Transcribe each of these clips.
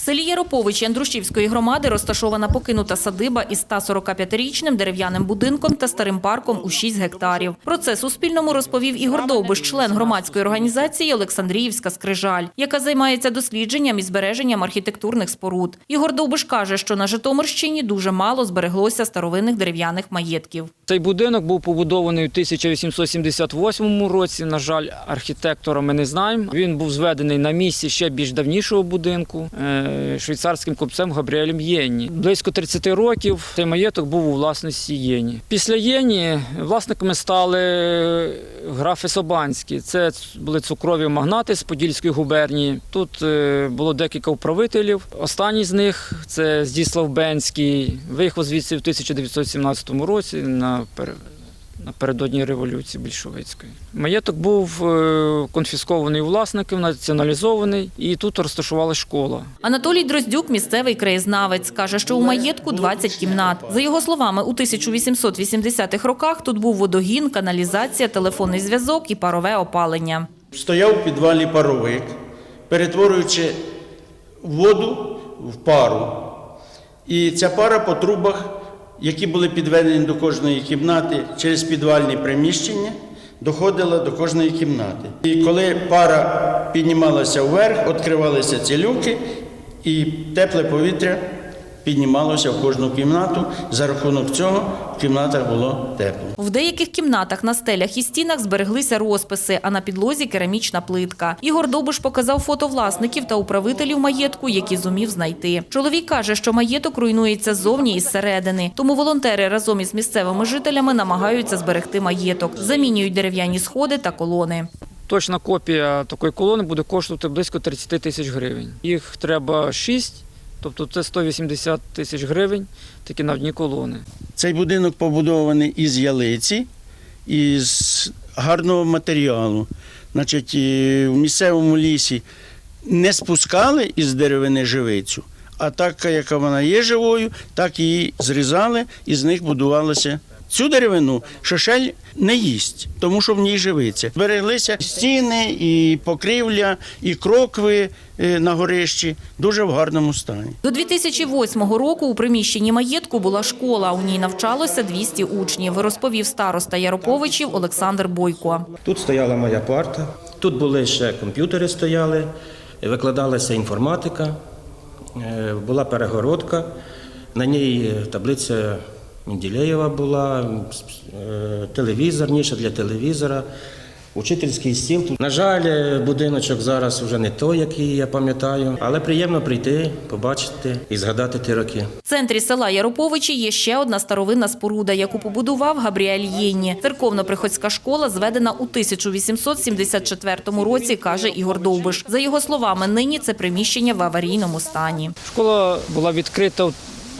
В селі Яроповичі Андрушівської громади розташована покинута садиба із 145-річним дерев'яним будинком та старим парком у 6 гектарів. Про це Суспільному розповів Ігор Довбиш, член громадської організації Олександріївська скрижаль, яка займається дослідженням і збереженням архітектурних споруд. Ігор Довбиш каже, що на Житомирщині дуже мало збереглося старовинних дерев'яних маєтків. Цей будинок був побудований у 1878 році. На жаль, архітектора ми не знаємо. Він був зведений на місці ще більш давнішого будинку е, швейцарським купцем Габріелем Єнні. Близько 30 років цей маєток був у власності Єні. Після Єні власниками стали графи Собанські. Це були цукрові магнати з Подільської губернії. Тут е, було декілька управителів. Останній з них це Здіслав Бенський. Виїхав звідси в 1917 році на напередодні революції більшовицької. Маєток був е, конфіскований у власників, націоналізований, і тут розташувалася школа. Анатолій Дроздюк, місцевий краєзнавець, каже, що у маєтку 20 кімнат. За його словами, у 1880-х роках тут був водогін, каналізація, телефонний зв'язок і парове опалення. Стояв у підвалі паровик, перетворюючи воду в пару. І ця пара по трубах, які були підведені до кожної кімнати через підвальні приміщення, доходила до кожної кімнати. І коли пара піднімалася вверх, відкривалися ці люки, і тепле повітря піднімалося в кожну кімнату. За рахунок цього в кімнатах було тепло. В деяких кімнатах на стелях і стінах збереглися розписи, а на підлозі керамічна плитка. Ігор Довбиш показав фото власників та управителів маєтку, які зумів знайти. Чоловік каже, що маєток руйнується ззовні і зсередини. Тому волонтери разом із місцевими жителями намагаються зберегти маєток, замінюють дерев'яні сходи та колони. Точна копія такої колони буде коштувати близько 30 тисяч гривень. Їх треба 6, тобто це 180 тисяч гривень, такі на одні колони. Цей будинок побудований із ялиці, із гарного матеріалу. Значить, в місцевому лісі не спускали із деревини живицю, а так, яка вона є живою, так її зрізали і з них будувалося. Цю деревину шишель не їсть, тому що в ній живиться. Збереглися стіни, і покрівля, і крокви е, на горищі дуже в гарному стані. До 2008 року у приміщенні маєтку була школа. У ній навчалося 200 учнів, розповів староста Яроповичів Олександр Бойко. Тут стояла моя парта, тут були ще комп'ютери стояли, викладалася інформатика, е, була перегородка, на ній таблиця Менділеєва була, е, телевізор, ніша для телевізора, учительський стіл. На жаль, е, будиночок зараз вже не той, який я пам'ятаю, але приємно прийти, побачити і згадати ті роки. В центрі села Яроповичі є ще одна старовинна споруда, яку побудував Габріель Єнні. Церковно-приходська школа зведена у 1874 році, каже Ігор Довбиш. За його словами, нині це приміщення в аварійному стані. Школа була відкрита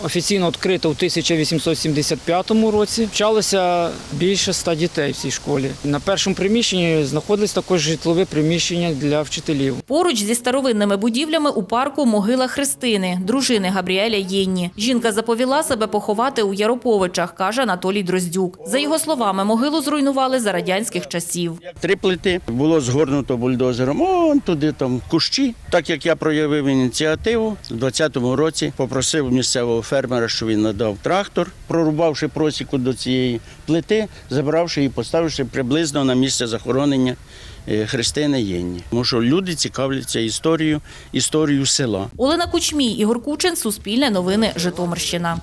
офіційно відкрита у 1875 році. Вчалося більше ста дітей в цій школі. На першому приміщенні знаходилось також житлове приміщення для вчителів. Поруч зі старовинними будівлями у парку могила Христини, дружини Габріеля Єнні. Жінка заповіла себе поховати у Яроповичах, каже Анатолій Дроздюк. За його словами, могилу зруйнували за радянських часів. Три плити було згорнуто бульдозером. Он туди там кущі. Так як я проявив ініціативу у 20-му році, попросив місцевого фермера, що він надав трактор, прорубавши просіку до цієї плити, забравши і поставивши приблизно на місце захоронення е, Христини Єнні. Тому що люди цікавляться історією, історією села. Олена Кучмій, Ігор Кучин, Суспільне новини, Житомирщина.